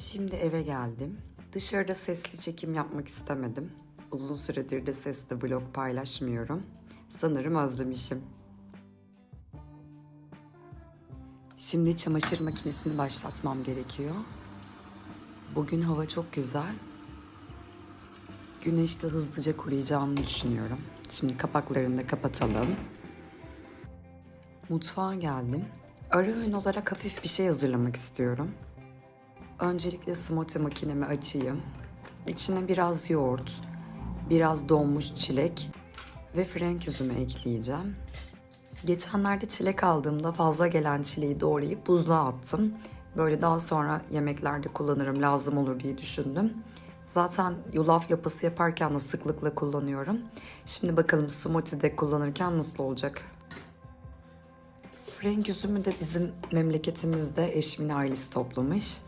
Şimdi eve geldim. Dışarıda sesli çekim yapmak istemedim. Uzun süredir de sesli vlog paylaşmıyorum. Sanırım özlemişim. Şimdi çamaşır makinesini başlatmam gerekiyor. Bugün hava çok güzel. Güneşte hızlıca kuruyacağını düşünüyorum. Şimdi kapaklarını da kapatalım. Mutfağa geldim. Ara öğün olarak hafif bir şey hazırlamak istiyorum. Öncelikle smoothie makinemi açayım. İçine biraz yoğurt, biraz donmuş çilek ve frenk üzümü ekleyeceğim. Geçenlerde çilek aldığımda fazla gelen çileği doğrayıp buzluğa attım. Böyle daha sonra yemeklerde kullanırım, lazım olur diye düşündüm. Zaten yulaf yapısı yaparken de sıklıkla kullanıyorum. Şimdi bakalım smoothie'de kullanırken nasıl olacak? Frenk üzümü de bizim memleketimizde eşimin ailesi toplamış.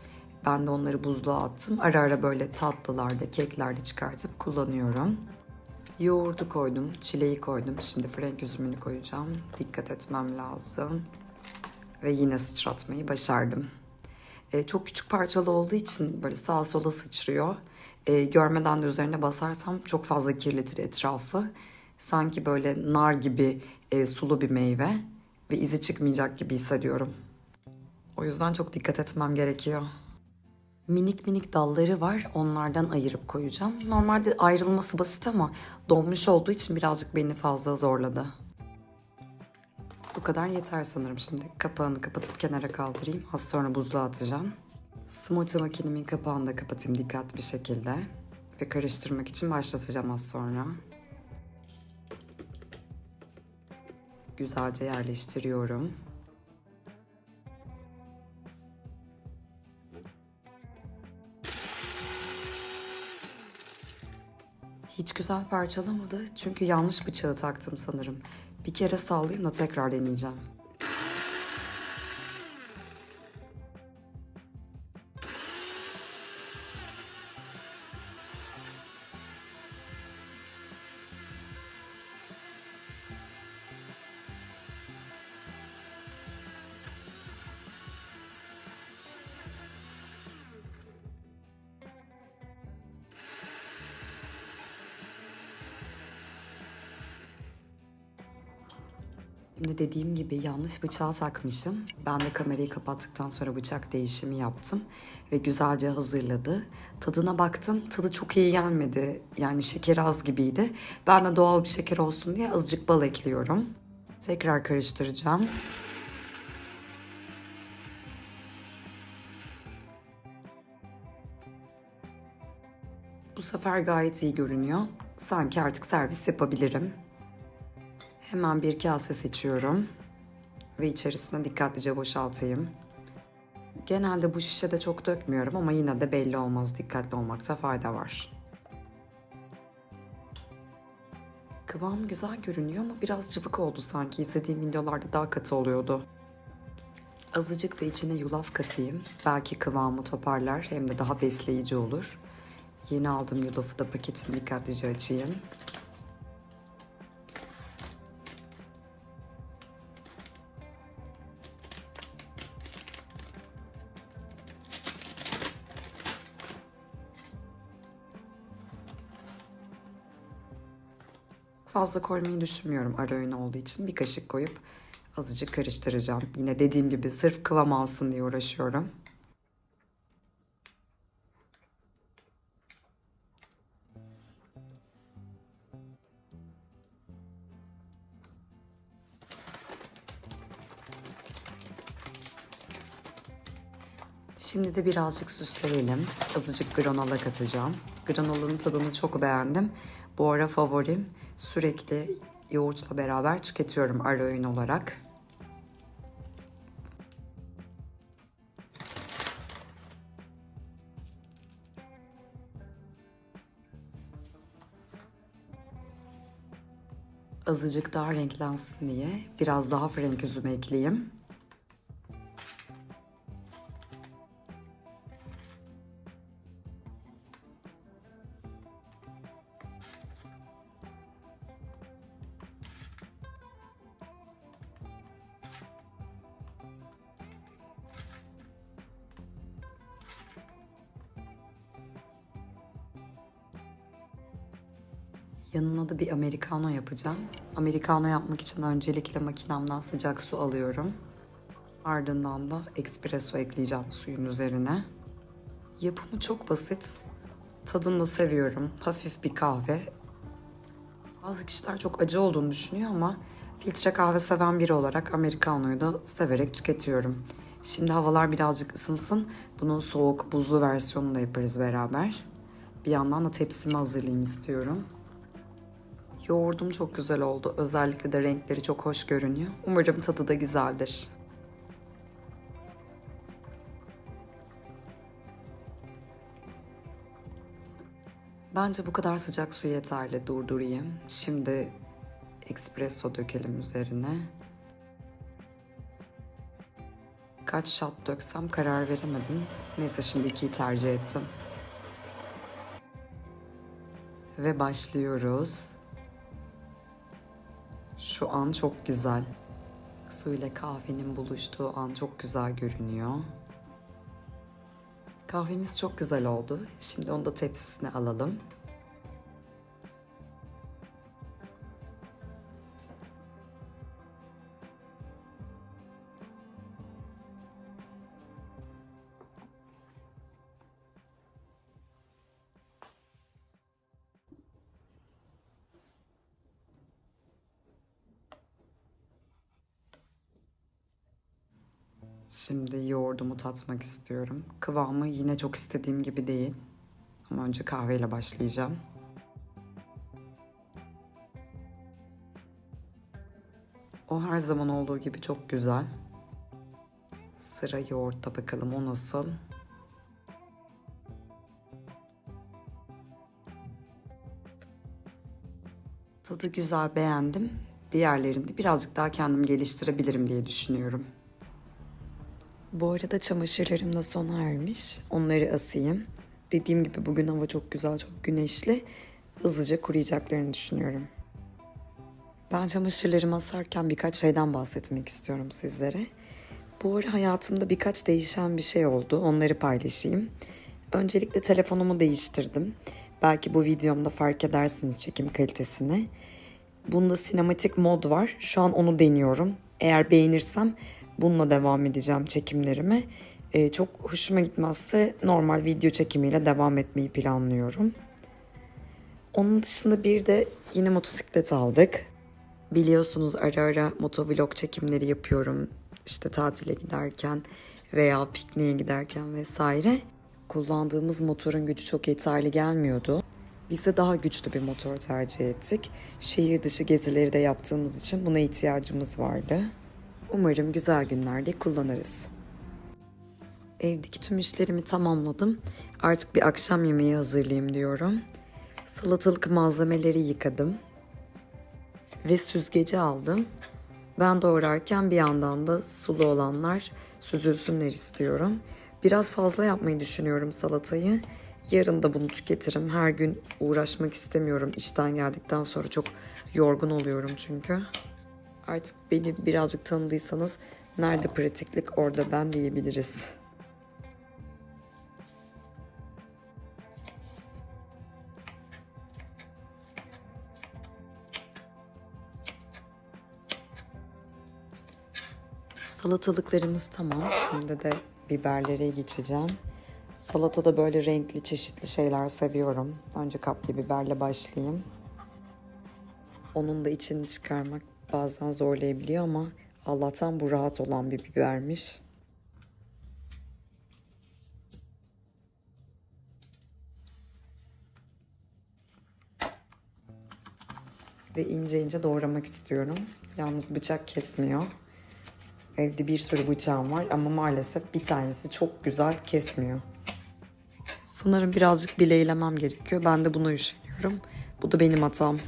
Ben de onları buzluğa attım. Ara ara böyle tatlılarda, keklerde çıkartıp kullanıyorum. Yoğurdu koydum, çileği koydum. Şimdi frenk üzümünü koyacağım. Dikkat etmem lazım. Ve yine sıçratmayı başardım. Ee, çok küçük parçalı olduğu için böyle sağa sola sıçrıyor. Ee, görmeden de üzerine basarsam çok fazla kirletir etrafı. Sanki böyle nar gibi e, sulu bir meyve ve izi çıkmayacak gibi hissediyorum. O yüzden çok dikkat etmem gerekiyor. Minik minik dalları var. Onlardan ayırıp koyacağım. Normalde ayrılması basit ama donmuş olduğu için birazcık beni fazla zorladı. Bu kadar yeter sanırım şimdi. Kapağını kapatıp kenara kaldırayım. Az sonra buzluğa atacağım. Smoothie makinemin kapağını da kapatayım dikkatli bir şekilde. Ve karıştırmak için başlatacağım az sonra. Güzelce yerleştiriyorum. Hiç güzel parçalamadı çünkü yanlış bıçağı taktım sanırım. Bir kere sallayayım da tekrar deneyeceğim. Dediğim gibi yanlış bıçağı takmışım. Ben de kamerayı kapattıktan sonra bıçak değişimi yaptım ve güzelce hazırladı. Tadına baktım. Tadı çok iyi gelmedi. Yani şeker az gibiydi. Ben de doğal bir şeker olsun diye azıcık bal ekliyorum. Tekrar karıştıracağım. Bu sefer gayet iyi görünüyor. Sanki artık servis yapabilirim. Hemen bir kase seçiyorum ve içerisine dikkatlice boşaltayım. Genelde bu şişede çok dökmüyorum ama yine de belli olmaz. Dikkatli olmakta fayda var. Kıvam güzel görünüyor ama biraz cıvık oldu sanki. İzlediğim videolarda daha katı oluyordu. Azıcık da içine yulaf katayım. Belki kıvamı toparlar hem de daha besleyici olur. Yeni aldığım yulafı da paketini dikkatlice açayım. Fazla koymayı düşünmüyorum ara öğün olduğu için. Bir kaşık koyup azıcık karıştıracağım. Yine dediğim gibi sırf kıvam alsın diye uğraşıyorum. Şimdi de birazcık süsleyelim. Azıcık granola katacağım. Granolanın tadını çok beğendim. Bu ara favorim. Sürekli yoğurtla beraber tüketiyorum ara öğün olarak. Azıcık daha renklensin diye biraz daha frenk üzümü ekleyeyim. Yanına da bir americano yapacağım. Americano yapmak için öncelikle makinemden sıcak su alıyorum. Ardından da espresso ekleyeceğim suyun üzerine. Yapımı çok basit. Tadını da seviyorum. Hafif bir kahve. Bazı kişiler çok acı olduğunu düşünüyor ama filtre kahve seven biri olarak americano'yu da severek tüketiyorum. Şimdi havalar birazcık ısınsın. Bunun soğuk, buzlu versiyonunu da yaparız beraber. Bir yandan da tepsimi hazırlayayım istiyorum. Yoğurdum çok güzel oldu. Özellikle de renkleri çok hoş görünüyor. Umarım tadı da güzeldir. Bence bu kadar sıcak su yeterli. Durdurayım. Şimdi espresso dökelim üzerine. Kaç shot döksem karar veremedim. Neyse şimdi ikiyi tercih ettim. Ve başlıyoruz. Şu an çok güzel. Su ile kahvenin buluştuğu an çok güzel görünüyor. Kahvemiz çok güzel oldu. Şimdi onu da tepsisine alalım. Şimdi yoğurdumu tatmak istiyorum. Kıvamı yine çok istediğim gibi değil. Ama önce kahveyle başlayacağım. O her zaman olduğu gibi çok güzel. Sıra yoğurtta bakalım o nasıl? Tadı güzel beğendim. Diğerlerini birazcık daha kendim geliştirebilirim diye düşünüyorum. Bu arada çamaşırlarım da sona ermiş. Onları asayım. Dediğim gibi bugün hava çok güzel, çok güneşli. Hızlıca kuruyacaklarını düşünüyorum. Ben çamaşırlarımı asarken birkaç şeyden bahsetmek istiyorum sizlere. Bu ara hayatımda birkaç değişen bir şey oldu. Onları paylaşayım. Öncelikle telefonumu değiştirdim. Belki bu videomda fark edersiniz çekim kalitesini. Bunda sinematik mod var. Şu an onu deniyorum. Eğer beğenirsem bununla devam edeceğim çekimlerime. Ee, çok hoşuma gitmezse normal video çekimiyle devam etmeyi planlıyorum. Onun dışında bir de yine motosiklet aldık. Biliyorsunuz ara ara motovlog çekimleri yapıyorum. İşte tatile giderken veya pikniğe giderken vesaire. Kullandığımız motorun gücü çok yeterli gelmiyordu. Biz de daha güçlü bir motor tercih ettik. Şehir dışı gezileri de yaptığımız için buna ihtiyacımız vardı. Umarım güzel günlerde kullanırız. Evdeki tüm işlerimi tamamladım. Artık bir akşam yemeği hazırlayayım diyorum. Salatalık malzemeleri yıkadım. Ve süzgeci aldım. Ben doğrarken bir yandan da sulu olanlar süzülsünler istiyorum. Biraz fazla yapmayı düşünüyorum salatayı. Yarın da bunu tüketirim. Her gün uğraşmak istemiyorum. İşten geldikten sonra çok yorgun oluyorum çünkü. Artık beni birazcık tanıdıysanız nerede pratiklik orada ben diyebiliriz. Salatalıklarımız tamam. Şimdi de biberlere geçeceğim. Salatada böyle renkli çeşitli şeyler seviyorum. Önce kapya biberle başlayayım. Onun da içini çıkarmak bazen zorlayabiliyor ama Allah'tan bu rahat olan bir bibermiş. Ve ince ince doğramak istiyorum. Yalnız bıçak kesmiyor. Evde bir sürü bıçağım var ama maalesef bir tanesi çok güzel kesmiyor. Sanırım birazcık bileylemem gerekiyor. Ben de buna üşeniyorum. Bu da benim hatam.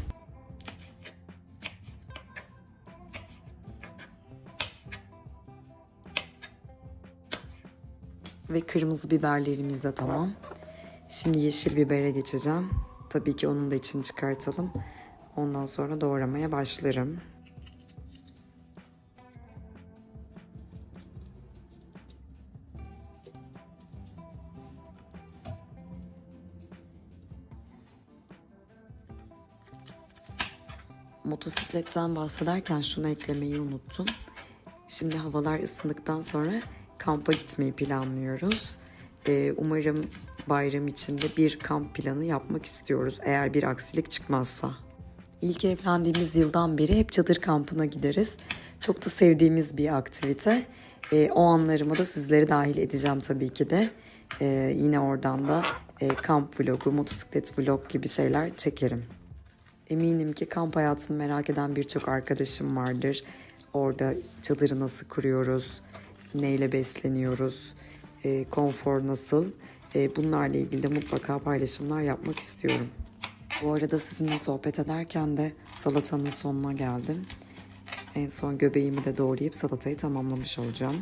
Ve kırmızı biberlerimiz de tamam. Şimdi yeşil bibere geçeceğim. Tabii ki onun da içini çıkartalım. Ondan sonra doğramaya başlarım. Motosikletten bahsederken şunu eklemeyi unuttum. Şimdi havalar ısındıktan sonra kampa gitmeyi planlıyoruz. Ee, umarım bayram içinde bir kamp planı yapmak istiyoruz eğer bir aksilik çıkmazsa. İlk evlendiğimiz yıldan beri hep çadır kampına gideriz. Çok da sevdiğimiz bir aktivite. Ee, o anlarıma da sizleri dahil edeceğim tabii ki de. Ee, yine oradan da e, kamp vlogu, motosiklet vlog gibi şeyler çekerim. Eminim ki kamp hayatını merak eden birçok arkadaşım vardır. Orada çadırı nasıl kuruyoruz, neyle besleniyoruz, e, konfor nasıl. E, bunlarla ilgili de mutlaka paylaşımlar yapmak istiyorum. Bu arada sizinle sohbet ederken de salatanın sonuna geldim. En son göbeğimi de doğrayıp salatayı tamamlamış olacağım.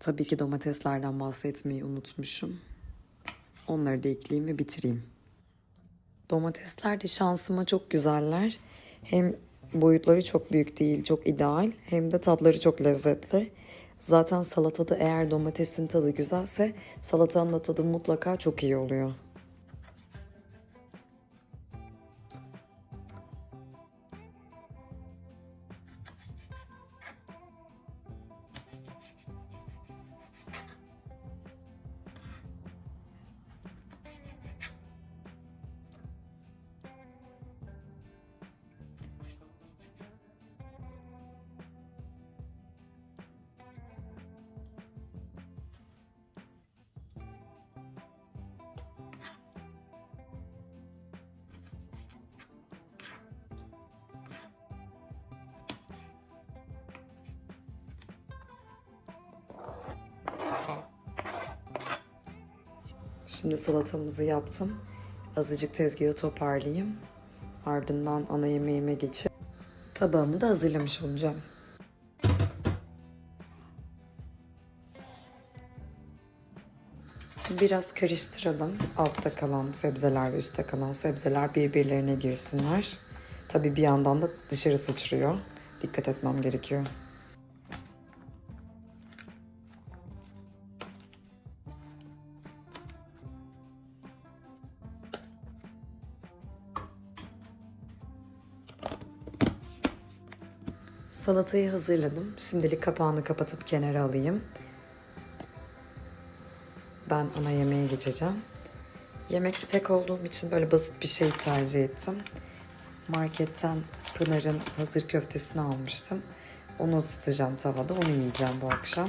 Tabii ki domateslerden bahsetmeyi unutmuşum. Onları da ekleyeyim ve bitireyim. Domatesler de şansıma çok güzeller. Hem boyutları çok büyük değil, çok ideal. Hem de tatları çok lezzetli. Zaten salatada eğer domatesin tadı güzelse salatanın da tadı mutlaka çok iyi oluyor. Şimdi salatamızı yaptım. Azıcık tezgahı toparlayayım. Ardından ana yemeğime geçip tabağımı da hazırlamış olacağım. Biraz karıştıralım. Altta kalan sebzeler ve üstte kalan sebzeler birbirlerine girsinler. Tabii bir yandan da dışarı sıçrıyor. Dikkat etmem gerekiyor. Salatayı hazırladım. Şimdilik kapağını kapatıp kenara alayım. Ben ana yemeğe geçeceğim. Yemekte tek olduğum için böyle basit bir şey tercih ettim. Marketten Pınar'ın hazır köftesini almıştım. Onu ısıtacağım tavada. Onu yiyeceğim bu akşam.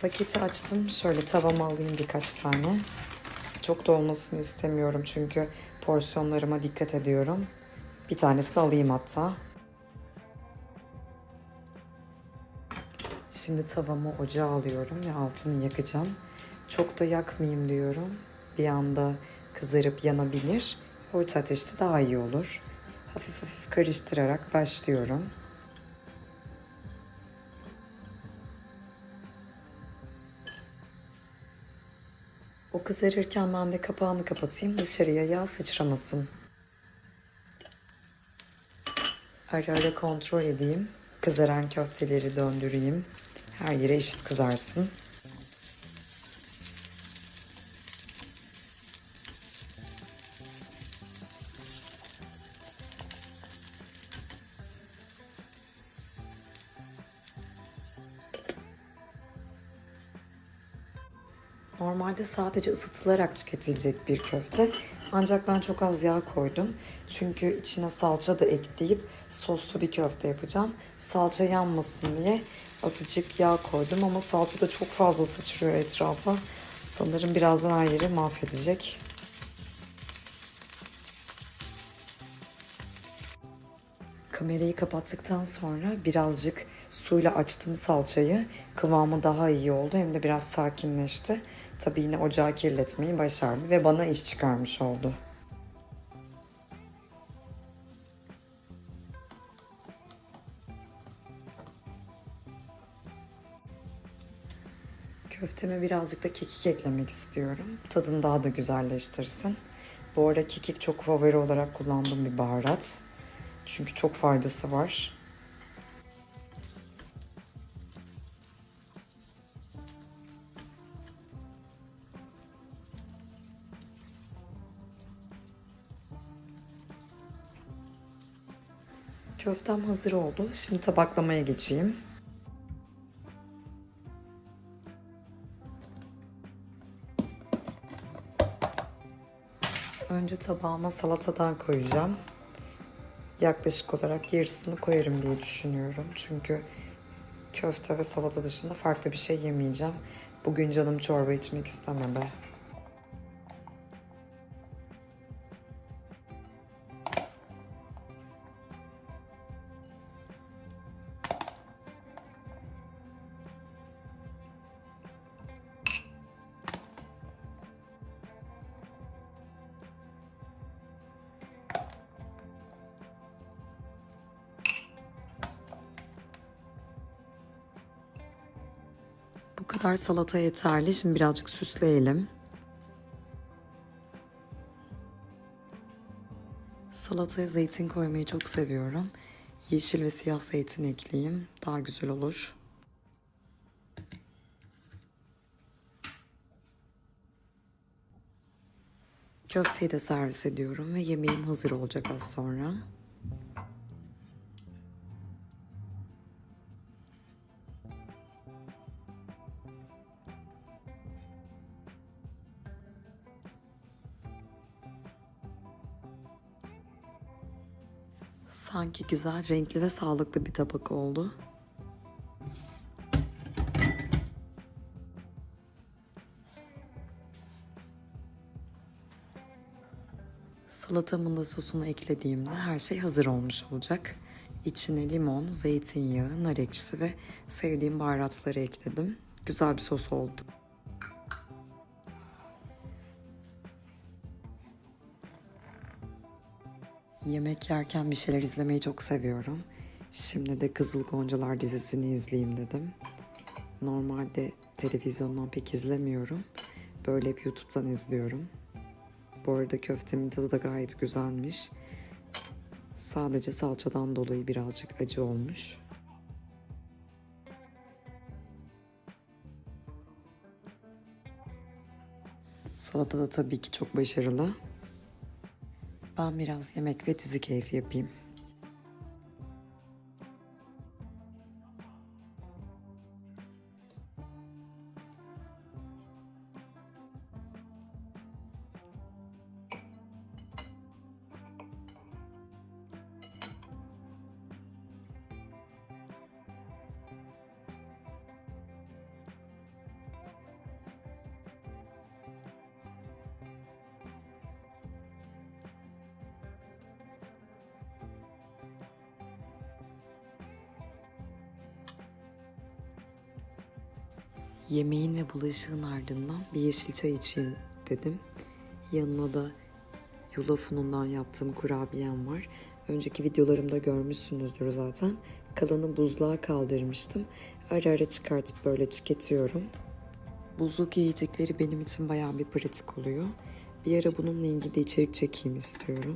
Paketi açtım. Şöyle tavama alayım birkaç tane. Çok da olmasını istemiyorum çünkü porsiyonlarıma dikkat ediyorum. Bir tanesini alayım hatta. Şimdi tavamı ocağa alıyorum ve altını yakacağım. Çok da yakmayayım diyorum. Bir anda kızarıp yanabilir. Orta ateşte daha iyi olur. Hafif hafif karıştırarak başlıyorum. Kızarırken ben de kapağını kapatayım dışarıya yağ sıçramasın. Ara ara kontrol edeyim. Kızaran köfteleri döndüreyim. Her yere eşit kızarsın. Normalde sadece ısıtılarak tüketilecek bir köfte. Ancak ben çok az yağ koydum. Çünkü içine salça da ekleyip soslu bir köfte yapacağım. Salça yanmasın diye Azıcık yağ koydum ama salça da çok fazla sıçrıyor etrafa. Sanırım birazdan her yeri mahvedecek. Kamerayı kapattıktan sonra birazcık suyla açtım salçayı. Kıvamı daha iyi oldu hem de biraz sakinleşti. Tabii yine ocağı kirletmeyi başardı ve bana iş çıkarmış oldu. Köfteme birazcık da kekik eklemek istiyorum. Tadını daha da güzelleştirsin. Bu arada kekik çok favori olarak kullandığım bir baharat. Çünkü çok faydası var. Köftem hazır oldu. Şimdi tabaklamaya geçeyim. Önce tabağıma salatadan koyacağım. Yaklaşık olarak yarısını koyarım diye düşünüyorum. Çünkü köfte ve salata dışında farklı bir şey yemeyeceğim. Bugün canım çorba içmek istemedi. Kadar salata yeterli. Şimdi birazcık süsleyelim. Salataya zeytin koymayı çok seviyorum. Yeşil ve siyah zeytin ekleyeyim. Daha güzel olur. Köfteyi de servis ediyorum ve yemeğim hazır olacak az sonra. Sanki güzel, renkli ve sağlıklı bir tabak oldu. Salatamın da sosunu eklediğimde her şey hazır olmuş olacak. İçine limon, zeytinyağı, nar ekşisi ve sevdiğim baharatları ekledim. Güzel bir sos oldu. Yemek yerken bir şeyler izlemeyi çok seviyorum. Şimdi de Kızıl Goncalar dizisini izleyeyim dedim. Normalde televizyondan pek izlemiyorum. Böyle bir YouTube'dan izliyorum. Bu arada köftemin tadı da gayet güzelmiş. Sadece salçadan dolayı birazcık acı olmuş. Salata da tabii ki çok başarılı. Ben biraz yemek ve dizi keyfi yapayım. Yemeğin ve bulaşığın ardından bir yeşil çay içeyim dedim. Yanına da yulaf unundan yaptığım kurabiyem var. Önceki videolarımda görmüşsünüzdür zaten. Kalanı buzluğa kaldırmıştım. Ara ara çıkartıp böyle tüketiyorum. Buzluk yiyecekleri benim için bayağı bir pratik oluyor. Bir ara bununla ilgili içerik çekeyim istiyorum.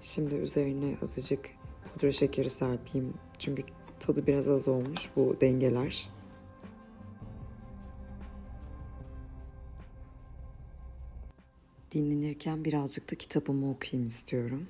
Şimdi üzerine azıcık pudra şekeri serpeyim. Çünkü tadı biraz az olmuş bu dengeler. Dinlenirken birazcık da kitabımı okuyayım istiyorum.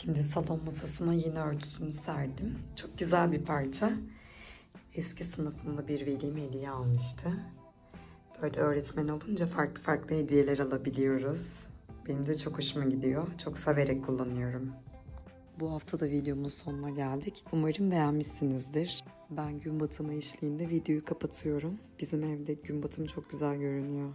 Şimdi salon masasına yeni örtüsünü serdim. Çok güzel bir parça. Eski sınıfımda bir velim hediye almıştı. Böyle öğretmen olunca farklı farklı hediyeler alabiliyoruz. Benim de çok hoşuma gidiyor. Çok severek kullanıyorum. Bu hafta da videomun sonuna geldik. Umarım beğenmişsinizdir. Ben gün batımı eşliğinde videoyu kapatıyorum. Bizim evde gün batımı çok güzel görünüyor.